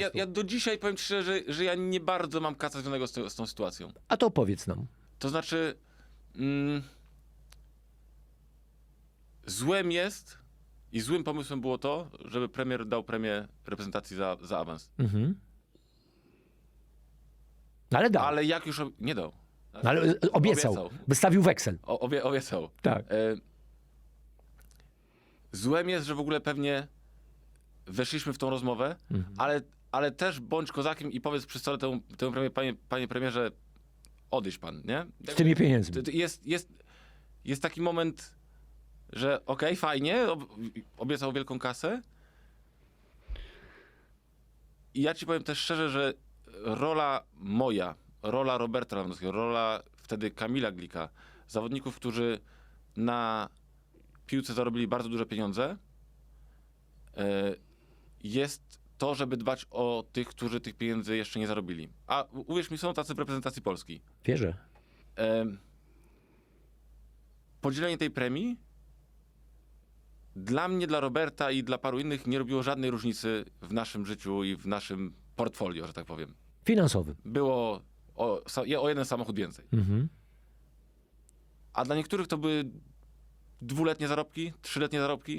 Ja, ja do dzisiaj powiem ci szczerze, że, że ja nie bardzo mam kaca związanego z, tą- z tą sytuacją. A to opowiedz nam. To znaczy, mm, złem jest i złym pomysłem było to, żeby premier dał premię reprezentacji za, za awans. Mhm. No ale dał. Ale jak już ob- nie dał. No ale e, obiecał. Obiecał. Wystawił weksel. O, obie, obiecał. Tak. E, złem jest, że w ogóle pewnie weszliśmy w tą rozmowę, Mhm. ale, ale też bądź kozakiem i powiedz przy stole temu, temu premie, panie, panie premierze, odejść pan, nie? Z tymi pieniędzmi. Jest, jest, jest taki moment, że okej, fajnie, ob, obiecał wielką kasę. I ja ci powiem też szczerze, że rola moja, rola Roberta Lewandowskiego, rola wtedy Kamila Glika, zawodników, którzy na piłce zarobili bardzo duże pieniądze, e, jest to, żeby dbać o tych, którzy tych pieniędzy jeszcze nie zarobili. A uwierz mi, są tacy w reprezentacji Polski. Wierzę. Em, podzielenie tej premii dla mnie, dla Roberta i dla paru innych nie robiło żadnej różnicy w naszym życiu i w naszym portfolio, że tak powiem. Finansowym. Było o, o jeden samochód więcej. Mhm. A dla niektórych to były dwuletnie zarobki, trzyletnie zarobki.